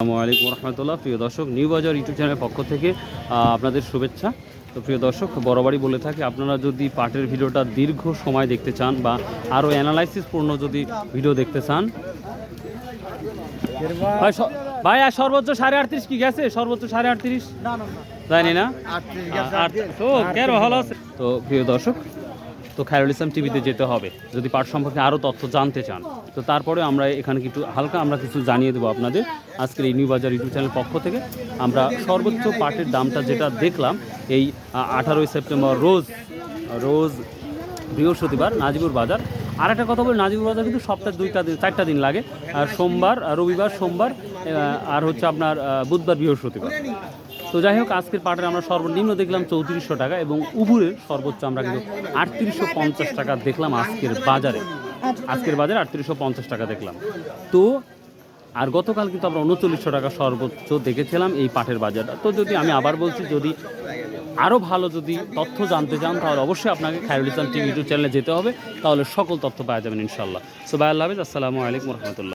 আসসালামু আলাইকুম রহমতুল্লাহ। প্রিয় দর্শক নিউ বাজার ইউটিউব চ্যানেলের পক্ষ থেকে আপনাদের শুভেচ্ছা। তো প্রিয় দর্শক বরাবরই বলে থাকি আপনারা যদি পাটের ভিডিওটা দীর্ঘ সময় দেখতে চান বা আরও অ্যানালাইসিস পূর্ণ যদি ভিডিও দেখতে চান। ভাই আর সর্বোচ্চ সাড়ে আটত্রিশ কি গেছে? সর্বোচ্চ সাড়ে আটত্রিশ? জানি না। তো ভালো আছে। তো প্রিয় দর্শক তো খায়রুল ইসলাম টিভিতে যেতে হবে, যদি পাট সম্পর্কে আরও তথ্য জানতে চান। তো তারপরে আমরা এখানে কিছু হালকা আমরা কিছু জানিয়ে দেবো আপনাদের। আজকের এই নিউ বাজার ইউটিউব চ্যানেল পক্ষ থেকে আমরা সর্বোচ্চ পাটের দামটা যেটা দেখলাম, এই আঠারোই সেপ্টেম্বর রোজ রোজ বৃহস্পতিবার নাজিবুর বাজার। আর একটা কথা বলি, নাজিবুর বাজার কিন্তু সপ্তাহে দুইটা দিন, চারটা দিন লাগে। আর সোমবার রবিবার, সোমবার আর হচ্ছে আপনার বুধবার, বৃহস্পতিবার। তো যাই হোক, আজকের পাটের আমরা সর্বনিম্ন দেখলাম চৌত্রিশশো টাকা এবং উবুরের সর্বোচ্চ আমরা কিন্তু আটত্রিশশো পঞ্চাশ টাকা দেখলাম আজকের বাজারে। আজকের বাজারে আটত্রিশশো পঞ্চাশ টাকা দেখলাম। তো, আর গতকাল কিন্তু আমরা উনচল্লিশশো টাকা সর্বোচ্চ দেখেছিলাম এই পাটের বাজারটা। তো যদি আমি আবার বলছি, যদি আরও ভালো যদি তথ্য জানতে চান, তাহলে অবশ্যই আপনাকে খায়রুল ইসলাম টিভি ইউটিউব চ্যানেলে যেতে হবে। তাহলে সকল তথ্য পাওয়া যাবেন ইনশাল্লাহ সো বাই আল্লাহ আসসালামু আলাইকুম রহমতুল্লাহ।